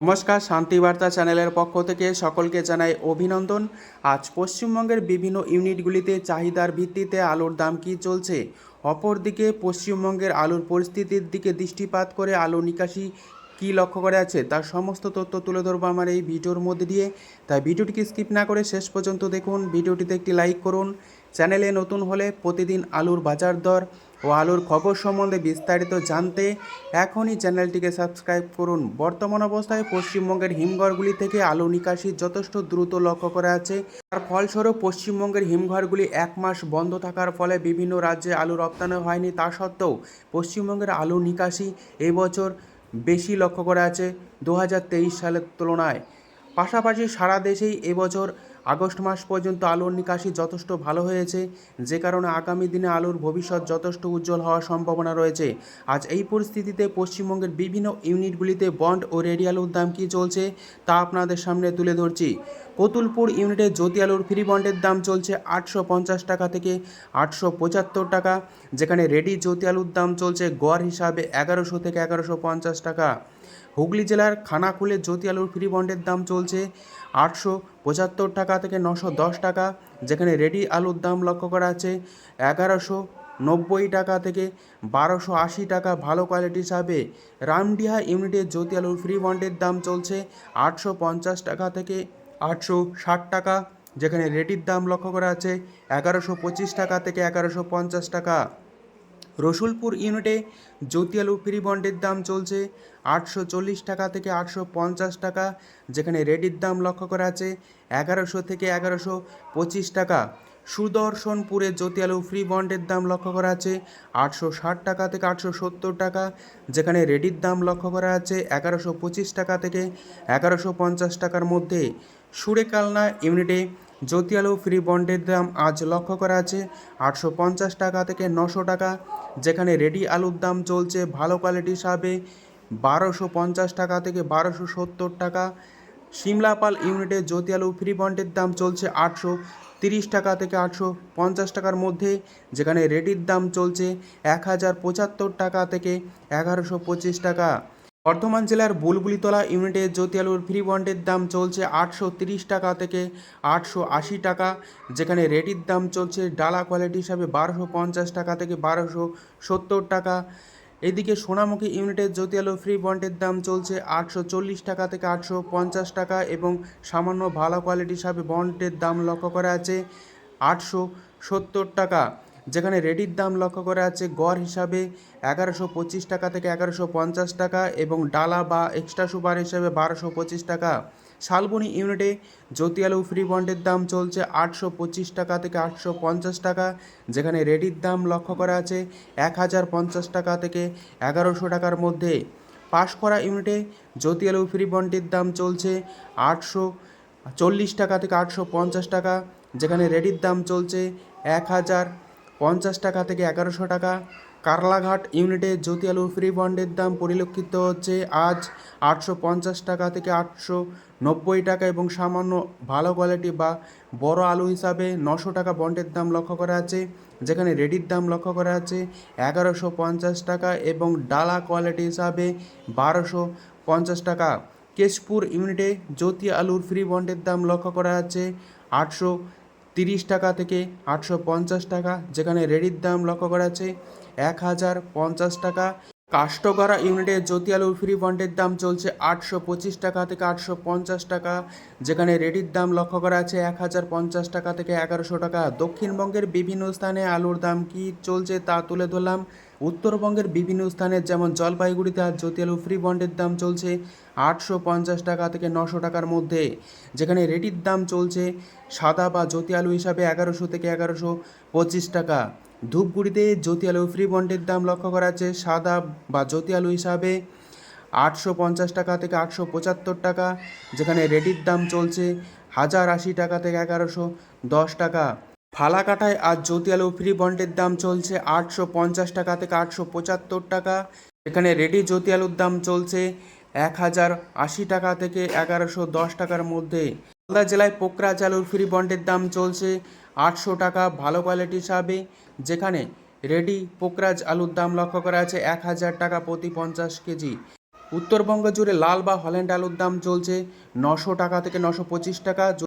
নমস্কার শান্তিবার্তা চ্যানেলের পক্ষ থেকে সকলকে জানাই অভিনন্দন। আজ পশ্চিমবঙ্গের বিভিন্ন ইউনিটগুলিতে চাহিদার ভিত্তিতে আলুর দাম কী চলছে? অপরদিকে পশ্চিমবঙ্গের আলুর পরিস্থিতির দিকে দৃষ্টিপাত করে আলু নিকাশি কী লক্ষ্য করে আছে তার সমস্ত তথ্য তুলে ধরবো আমার এই ভিডিওর মধ্যে দিয়ে। তাই ভিডিওটিকে স্কিপ না করে শেষ পর্যন্ত দেখুন। ভিডিওটিতে একটি লাইক করুন। চ্যানেলে নতুন হলে প্রতিদিন আলুর বাজার দর ও আলুর খবর সম্বন্ধে বিস্তারিত জানতে এখনই চ্যানেলটিকে সাবস্ক্রাইব করুন। বর্তমান অবস্থায় পশ্চিমবঙ্গের হিমঘরগুলি থেকে আলু নিকাশি যথেষ্ট দ্রুত লক্ষ্য করা আছে। তার ফলস্বরূপ পশ্চিমবঙ্গের হিমঘরগুলি এক মাস বন্ধ থাকার ফলে বিভিন্ন রাজ্যে আলু রপ্তানি হয়নি। তা সত্ত্বেও পশ্চিমবঙ্গের আলু নিকাশি এবছর বেশি লক্ষ্য করা আছে দু হাজার তেইশ সালের তুলনায়। পাশাপাশি সারা দেশেই এবছর আগস্ট মাস পর্যন্ত আলুর নিকাশি যথেষ্ট ভালো হয়েছে। যে কারণে আগামী দিনে আলুর ভবিষ্যৎ যথেষ্ট উজ্জ্বল হওয়ার সম্ভাবনা রয়েছে। আজ এই পরিস্থিতিতে পশ্চিমবঙ্গের বিভিন্ন ইউনিটগুলিতে বন্ড ও রেডি আলুর দাম কী চলছে, তা আপনাদের সামনে তুলে ধরছি। কতুলপুর ইউনিটে জ্যোতি আলুর ফ্রি বন্ডের দাম চলছে আটশো পঞ্চাশ টাকা থেকে আটশো পঁচাত্তর টাকা, যেখানে রেডি জ্যোতি আলুর দাম চলছে গড় হিসাবে এগারোশো থেকে এগারোশো পঞ্চাশ টাকা। হুগলি জেলার খানাকুলে জ্যোতি আলুর ফ্রি বন্ডের দাম চলছে আটশো পঁচাত্তর টাকা থেকে নশো দশ টাকা, যেখানে রেডি আলুর দাম লক্ষ্য করা আছে এগারোশো নব্বই টাকা থেকে বারোশো আশি টাকা ভালো কোয়ালিটি হিসাবে। রামডিহা ইউনিটে জ্যোতি আলুর ফ্রি বন্ডের দাম চলছে আটশো পঞ্চাশ টাকা থেকে আটশো ষাট টাকা, যেখানে রেডির দাম লক্ষ্য করা আছে এগারোশো পঁচিশ টাকা থেকে এগারোশো পঞ্চাশ টাকা। রসুলপুর ইউনিটে জ্যোতি আলু ফ্রি বন্ডের দাম চলছে আটশো চল্লিশ টাকা থেকে আটশো পঞ্চাশ টাকা, যেখানে রেডির দাম লক্ষ্য করা আছে এগারোশো থেকে এগারোশো পঁচিশ টাকা। সুদর্শনপুরে জ্যোতি আলু ফ্রি বন্ডের দাম লক্ষ্য করা আছে আটশো ষাট টাকা থেকে আটশো সত্তর টাকা, যেখানে রেডির দাম লক্ষ্য করা আছে এগারোশো পঁচিশ টাকা থেকে এগারোশো পঞ্চাশ টাকার মধ্যে। সুরেকালনা ইউনিটে জ্যোতি আলু ফ্রি বন্ডের দাম আজ লক্ষ্য করা আছে আটশো পঞ্চাশ টাকা থেকে নশো টাকা যেখানে রেডি আলুর দাম চলছে ভালো কোয়ালিটি হিসাবে বারোশো পঞ্চাশ টাকা থেকে বারোশো সত্তর টাকা। সিমলাপাল ইউনিটে জ্যোতি আলু ফ্রি বন্ডের দাম চলছে আটশো তিরিশ টাকা থেকে আটশো পঞ্চাশ টাকার মধ্যে, যেখানে রেডির দাম চলছে এক হাজার পঁচাত্তর টাকা থেকে এগারোশো পঁচিশ টাকা। বর্ধমান জেলার বুলবুলিতলা ইউনিটে জ্যোতি আলুর ফ্রি বন্ডের দাম চলছে আটশো তিরিশ টাকা থেকে আটশো আশি টাকা, যেখানে রেডির দাম চলছে ডালা কোয়ালিটি হিসাবে বারোশো পঞ্চাশ টাকা থেকে বারোশো সত্তর টাকা। এদিকে সোনামুখী ইউনিটের জ্যোতি আলু ফ্রি বন্ডের দাম চলছে আটশো চল্লিশ টাকা থেকে আটশো পঞ্চাশ টাকা এবং সামান্য ভালো কোয়ালিটি হিসাবে বন্ডের দাম লক্ষ্য করা আছে আটশো সত্তর টাকা। যেখানে রেডির দাম লক্ষ্য করা আছে গড় হিসাবে এগারোশো পঁচিশ টাকা থেকে এগারোশো পঞ্চাশ টাকা এবং ডালা বা এক্সট্রা সুপার হিসাবে বারোশো পঁচিশ টাকা। শালবনি ইউনিটে জ্যোতি আলু ফ্রি বন্ডের দাম চলছে আটশো পঁচিশ টাকা থেকে আটশো পঞ্চাশ টাকা, যেখানে রেডির দাম লক্ষ্য করা আছে এক হাজার পঞ্চাশ টাকা থেকে এগারোশো টাকার মধ্যে। পাশ করা ইউনিটে জ্যোতি আলু ফ্রি বন্ডের দাম চলছে আটশো চল্লিশ টাকা থেকে আটশো পঞ্চাশ টাকা, যেখানে রেডির দাম চলছে এক হাজার পঞ্চাশ টাকা থেকে এগারোশো টাকা। কারলাঘাট ইউনিটে জ্যোতি আলু ফ্রি বন্ডের দাম পরিলক্ষিত হচ্ছে আজ আটশো পঞ্চাশ টাকা থেকে আটশো নব্বই টাকা এবং সামান্য ভালো কোয়ালিটি বা বড় আলু হিসাবে নশো টাকা বন্ডের দাম লক্ষ্য করা আছে যেখানে রেডির দাম লক্ষ্য করা আছে এগারোশো পঞ্চাশ টাকা এবং ডালা কোয়ালিটি হিসাবে বারোশো পঞ্চাশ টাকা। কেশপুর ইউনিটে জ্যোতি আলুর ফ্রি বন্ডের দাম লক্ষ্য করা আছে আটশো তিরিশ টাকা থেকে আটশো পঞ্চাশ টাকা, যেখানে রেডির দাম লক্ষ্য করা আছে এক হাজার পঞ্চাশ টাকা। কাষ্টগড়া ইউনিটের জ্যোতি আলুর ফ্রি বন্ডের দাম চলছে আটশো পঁচিশ টাকা থেকে আটশো পঞ্চাশ টাকা, যেখানে রেডির দাম লক্ষ্য করা আছে এক হাজার পঞ্চাশ টাকা থেকে এগারোশো টাকা। দক্ষিণবঙ্গের বিভিন্ন স্থানে আলুর দাম কি চলছে তা তুলে ধরলাম। উত্তরবঙ্গের বিভিন্ন স্থানে যেমন জলপাইগুড়িতে আজ জ্যোতি আলু ফ্রি বন্ডের দাম চলছে আটশো পঞ্চাশ টাকা থেকে নশো টাকার মধ্যে। যেখানে রেডির দাম চলছে সাদা বা জ্যোতি আলু হিসাবে এগারোশো থেকে এগারোশো পঁচিশ টাকা। ধূপগুড়িতে জ্যোতি আলু ফ্রি বন্ডের দাম লক্ষ্য করা আছে সাদা বা জ্যোতি আলু হিসাবে আটশো পঞ্চাশ টাকা থেকে আটশো পঁচাত্তর টাকা। যেখানে রেডির দাম চলছে হাজার আশি টাকা থেকে এগারোশো দশ টাকা। ফালাকাটায় আজ জ্যোতি আলু ফ্রি বন্ডের দাম চলছে আটশো পঞ্চাশ টাকা থেকে আটশো পঁচাত্তর টাকা। এখানে রেডি জ্যোতি আলুর দাম চলছে এক হাজার আশি টাকা থেকে এগারোশো দশ টাকার মধ্যে। মালদা জেলায় পোকরাজ আলুর ফ্রি বন্ডের দাম চলছে আটশো টাকা ভালো কোয়ালিটি হিসাবে যেখানে রেডি পোকরাজ আলুর দাম লক্ষ্য করা আছে এক হাজার টাকা প্রতি পঞ্চাশ কেজি। উত্তরবঙ্গ জুড়ে লাল বা হল্যান্ড আলুর দাম চলছে নশো টাকা থেকে নশো পঁচিশ টাকা।